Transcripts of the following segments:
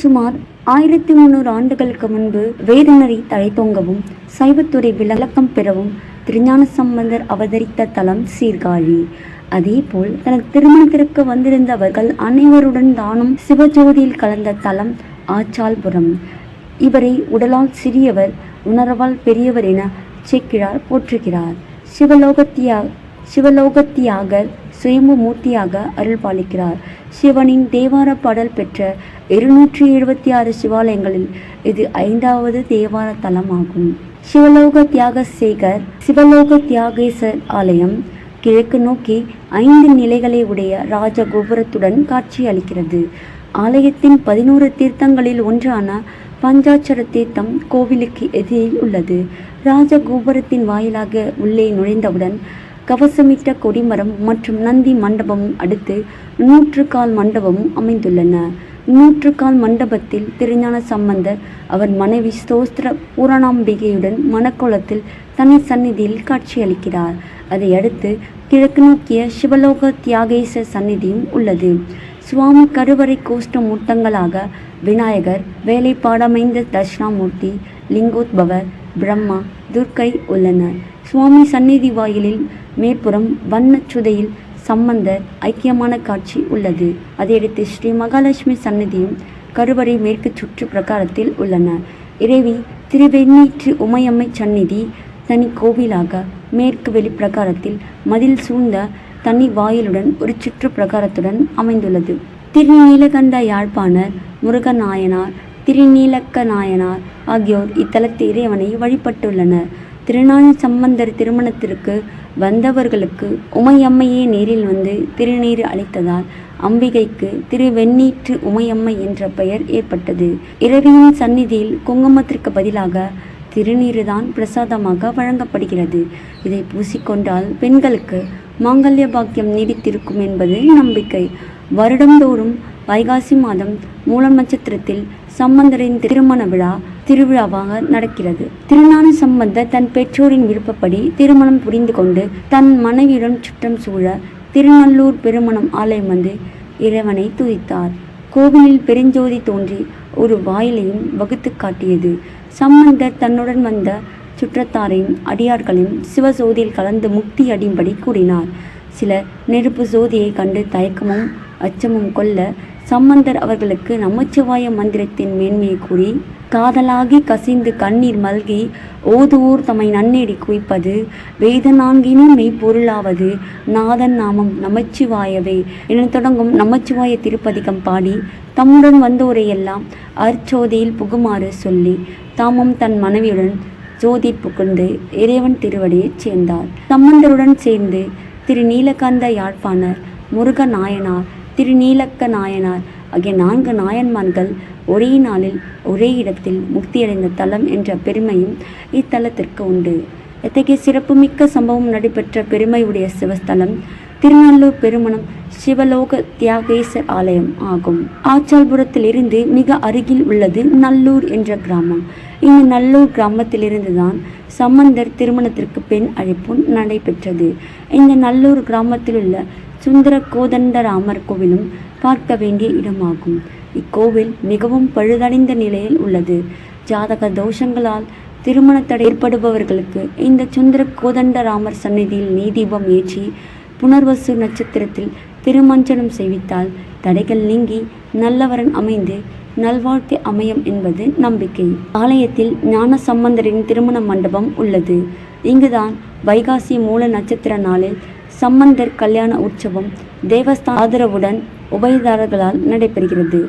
சுமார் ஆயிரத்தி முந்நூறு ஆண்டுகளுக்கு முன்பு வேதனரை தலை தொங்கவும் சைவத்துறை விளக்கம் பெறவும் திருஞான சம்பந்தர் அவதரித்த தலம் சீர்காழி. அதேபோல் தனது திருமணத்திற்கு வந்திருந்தவர்கள் அனைவருடன் தானும் சிவஜோதியில் கலந்த தலம் ஆச்சால்புரம். இவரை உடலால் சிறியவர் உணர்வால் பெரியவர் என செக்கிழார் போற்றுகிறார். சிவலோகத்தியா சிவலோகத்தியாக சுயம்பு மூர்த்தியாக அருள் பாலிக்கிறார் சிவனின் தேவார பாடல் பெற்ற இருநூற்றி எழுபத்தி ஆறு சிவாலயங்களில் இது ஐந்தாவது தேவான தலமாகும். சிவலோக தியாகசேகர் சிவலோக தியாகேசர் ஆலயம் கிழக்கு நோக்கி ஐந்து நிலைகளை உடைய ராஜ கோபுரத்துடன் காட்சி அளிக்கிறது ஆலயத்தின் பதினோரு தீர்த்தங்களில் ஒன்றான பஞ்சாட்சர தீர்த்தம் கோவிலுக்கு எதிரில் உள்ளது. ராஜ கோபுரத்தின் வாயிலாக உள்ளே நுழைந்தவுடன் கவசமிட்ட கொடிமரம் மற்றும் நந்தி மண்டபமும் அடுத்து நூற்றுக்கால் மண்டபமும் அமைந்துள்ளன. நூற்றுக்கால் மண்டபத்தில் திருஞான சம்பந்தர் அவர் மனைவி ஸ்தோஸ்திர பூரணாம்பிகையுடன் மணக்கோலத்தில் தனி சந்நிதியில் காட்சியளிக்கிறார். அதையடுத்து கிழக்கு நோக்கிய சிவலோக தியாகேச சந்நிதியும் உள்ளது. சுவாமி கருவறை கோஷ்ட மூர்த்தங்களாக விநாயகர் வேலைப்பாடமைந்த தட்சிணாமூர்த்தி லிங்கோத்பவர் பிரம்மா துர்க்கை உள்ளனர். சுவாமி சந்நிதி வாயிலில் மேற்புறம் வண்ணச்சுதையில் சம்பந்தர் ஐக்கியமான காட்சி உள்ளது. அதையடுத்து ஸ்ரீ மகாலட்சுமி சன்னதியும் கருவறை மேற்கு சுற்று பிரகாரத்தில் உள்ளன. இறைவி திருவெண்ணீற்று உமையம்மை சந்நிதி தனி கோவிலாக மேற்கு வெளிப்பிரகாரத்தில் மதில் சூழ்ந்த தனி வாயிலுடன் ஒரு சுற்று பிரகாரத்துடன் அமைந்துள்ளது. திருநீலகண்ட யாழ்ப்பாணர் முருகநாயனார் திருநீலக்க நாயனார் ஆகியோர் இத்தலத்து இறைவனை வழிபட்டுள்ளனர். திருநாள் சம்பந்தர் திருமணத்திற்கு வந்தவர்களுக்கு உமையம்மையே நேரில் வந்து திருநீர் அளித்ததால் அம்பிகைக்கு திருவெண்ணீற்று உமையம்மை என்ற பெயர் ஏற்பட்டது. இரவியின் சந்நிதியில் குங்குமத்திற்கு பதிலாக திருநீருதான் பிரசாதமாக வழங்கப்படுகிறது. இதை பூசிக்கொண்டால் பெண்களுக்கு மாங்கல்ய பாக்கியம் நீடித்திருக்கும் என்பது நம்பிக்கை. வருடந்தோறும் வைகாசி மாதம் மூலம் நட்சத்திரத்தில் சம்பந்தரின் திருமண விழா திருவிழாவாக நடக்கிறது. திருநான சம்பந்த தன் பெற்றோரின் விருப்பப்படி திருமணம் புரிந்து கொண்டு தன் மனைவியுடன் சுற்றம் சூழ திருநல்லூர் பெருமணம் ஆலயம் வந்து இறைவனை துதித்தார். கோவிலில் பெருஞ்சோதி தோன்றி ஒரு வாயிலையும் வகுத்து காட்டியது. சம்பந்தர் தன்னுடன் வந்த சுற்றத்தாரையும் அடியார்களையும் சிவசோதியில் கலந்து முக்தி அடியும்படி கூறினார். சில நெருப்பு ஜோதியை கண்டு தயக்கமும் அச்சமும் கொள்ள சம்பந்தர் அவர்களுக்கு நமச்சிவாய மந்திரத்தின் மேன்மையை கூறி காதலாகி கசிந்து கண்ணீர் மல்கி ஓதுவோர் தம்மை நன்னேடி குவிப்பது வேத நான்கினும் மெய்ப்பொருளாவது நாதன் நாமம் நமச்சிவாயவே என தொடங்கும் நமச்சிவாய திருப்பதிகம் பாடி தம்முடன் வந்தோரையெல்லாம் அர்ச்சோதியில் புகுமாறு சொல்லி தாமும் தன் மனைவியுடன் ஜோதி புகுந்து இறைவன் திருவடியைச் சேர்ந்தார். சம்பந்தருடன் சேர்ந்து திரு நீலகந்த யாழ்ப்பாணர் முருக நாயனார் திரு நீலக்க நாயனார் ஆகிய நான்கு நாயன்மார்கள் ஒரே நாளில் ஒரே இடத்தில் முக்தியடைந்த தலம் என்ற பெருமையும் இத்தலத்திற்கு உண்டு. எத்தகைய சிறப்புமிக்க சம்பவம் நடைபெற்ற பெருமையுடைய சிவஸ்தலம் திருநள்ளூர் பெருமணம் சிவலோக தியாகேசர் ஆலயம் ஆகும். ஆச்சால்புரத்திலிருந்து மிக அருகில் உள்ளது நல்லூர் என்ற கிராமம். இந்த நல்லூர் கிராமத்திலிருந்துதான் சம்பந்தர் திருமணத்திற்கு பெண் அழைப்பும் நடைபெற்றது. இந்த நல்லூர் கிராமத்தில் உள்ள சுந்தர கோதண்டராமர் கோவிலும் பார்க்க வேண்டிய இடமாகும். இக்கோவில் மிகவும் பழுதடைந்த நிலையில் உள்ளது. ஜாதக தோஷங்களால் திருமணத்தடை ஏற்படுபவர்களுக்கு இந்த சுந்தர கோதண்டராமர் சந்நிதியில் நீதீபம் ஏற்றி புனர்வசு நட்சத்திரத்தில் திருமஞ்சனம் செய்வித்தால் தடைகள் நீங்கி நல்லவரன் அமைந்து நல்வாழ்க்கை அமையும் என்பது நம்பிக்கை. ஆலயத்தில் ஞான சம்பந்தரின் திருமண மண்டபம் உள்ளது. இங்குதான் வைகாசி மூல நட்சத்திர நாளில் சம்பந்தர் கல்யாண உற்சவம் தேவஸ்தான ஆதரவுடன் உபயதாரர்களால் நடைபெறுகிறது.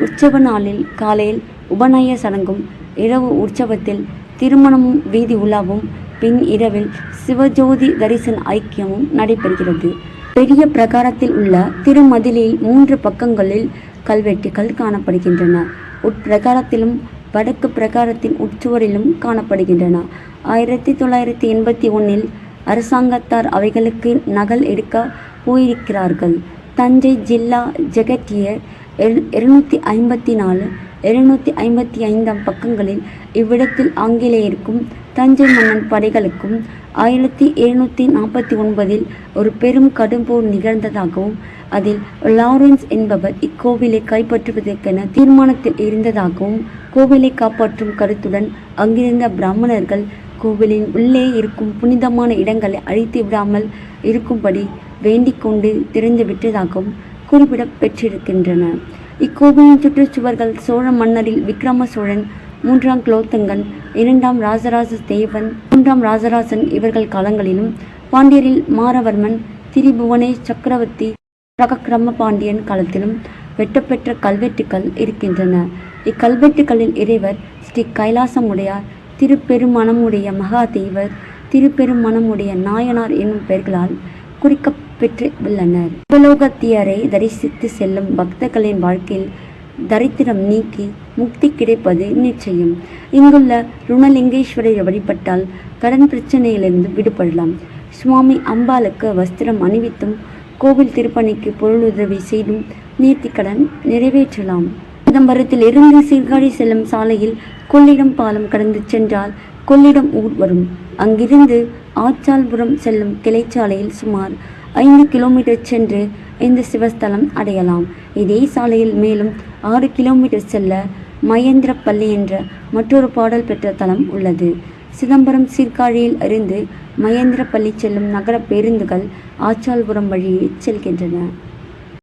உற்சவ நாளில் காலையில் உபநய சடங்கும் இரவு உற்சவத்தில் திருமணமும் வீதி உலாவும் பின் இரவில் சிவஜோதி தரிசன ஐக்கியமும் நடைபெறுகிறது. பெரிய பிரகாரத்தில் உள்ள திருமதிலில் மூன்று பக்கங்களில் கல்வெட்டுகள் காணப்படுகின்றன. உட்பிரகாரத்திலும் வடக்கு பிரகாரத்தின் உட்சுவரிலும் காணப்படுகின்றன. ஆயிரத்தி தொள்ளாயிரத்தி எண்பத்தி ஒன்றில் அரசாங்கத்தார் அவைகளுக்கு நகல் எடுக்க போயிருக்கிறார்கள். தஞ்சை ஜில்லா ஜெகட்டியர் இருநூற்றி ஐம்பத்தி நாலு இருநூற்றி ஐம்பத்தி ஐந்தாம் பக்கங்களில் இவ்விடத்தில் ஆங்கிலேயருக்கும் தஞ்சை மன்னன் படைகளுக்கும் ஆயிரத்தி எழுநூற்றி நாற்பத்தி ஒன்பதில் ஒரு பெரும் கடும்போர் நிகழ்ந்ததாகவும் அதில் லாரன்ஸ் என்பவர் இக்கோவிலை கைப்பற்றுவதற்கென தீர்மானத்தில் இருந்ததாகவும் கோவிலை காப்பாற்றும் கருத்துடன் அங்கிருந்த பிராமணர்கள் கோவிலின் உள்ளே இருக்கும் புனிதமான இடங்களை அழித்து விடாமல் இருக்கும்படி வேண்டிக் கொண்டு திறந்து விட்டதாகவும் குறிப்பிட பெற்றிருக்கின்றன இக்கோவிலின் சுற்றுச்சுவர்கள் சோழ மன்னரில் விக்ரம சோழன் மூன்றாம் குலோத்துங்கன் இரண்டாம் ராஜராஜ தேவன் மூன்றாம் ராஜராஜன் இவர்கள் காலங்களிலும் பாண்டியரில் மாரவர்மன் திரிபுவனே சக்கரவர்த்தி பிரகக்கிரம பாண்டியன் காலத்திலும் வெட்டப்பெற்ற கல்வெட்டுக்கள் இருக்கின்றன. இக்கல்வெட்டுகளில் இறைவர் ஸ்ரீ கைலாசமுடையார் திருப்பெருமணமுடைய மகாதேவர் திருப்பெருமணமுடைய நாயனார் என்னும் பெயர்களால் குறிக்கப்பெற்று உள்ளனர் சிவலோகத்தியரை தரிசித்து செல்லும் பக்தர்களின் வாழ்க்கையில் தரித்திரம் நீக்கி முக்தி கிடைப்பது நிச்சயம். இங்குள்ள ருணலிங்கேஸ்வரரை வழிபட்டால் கடன் பிரச்சனையிலிருந்து விடுபடலாம். சுவாமி அம்பாளுக்கு வஸ்திரம் அணிவித்தும் கோவில் திருப்பணிக்கு பொருளுதவி செய்தும் நேர்த்திக்கடன் நிறைவேற்றலாம். சிதம்பரத்தில் இருந்து சீர்காழி செல்லும் சாலையில் கொள்ளிடம் பாலம் கடந்து சென்றால் கொள்ளிடம் ஊர் வரும். அங்கிருந்து ஆச்சால்புரம் செல்லும் கிளைச்சாலையில் சுமார் ஐந்து கிலோமீட்டர் சென்று இந்த சிவஸ்தலம் அடையலாம். இதே சாலையில் மேலும் ஆறு கிலோமீட்டர் செல்ல மகேந்திரப்பள்ளி என்ற மற்றொரு பாடல் பெற்ற தலம் உள்ளது. சிதம்பரம் சீர்காழியில் இருந்து மகேந்திரப்பள்ளி செல்லும் நகர பேருந்துகள் ஆச்சால்புரம் வழியே செல்கின்றன.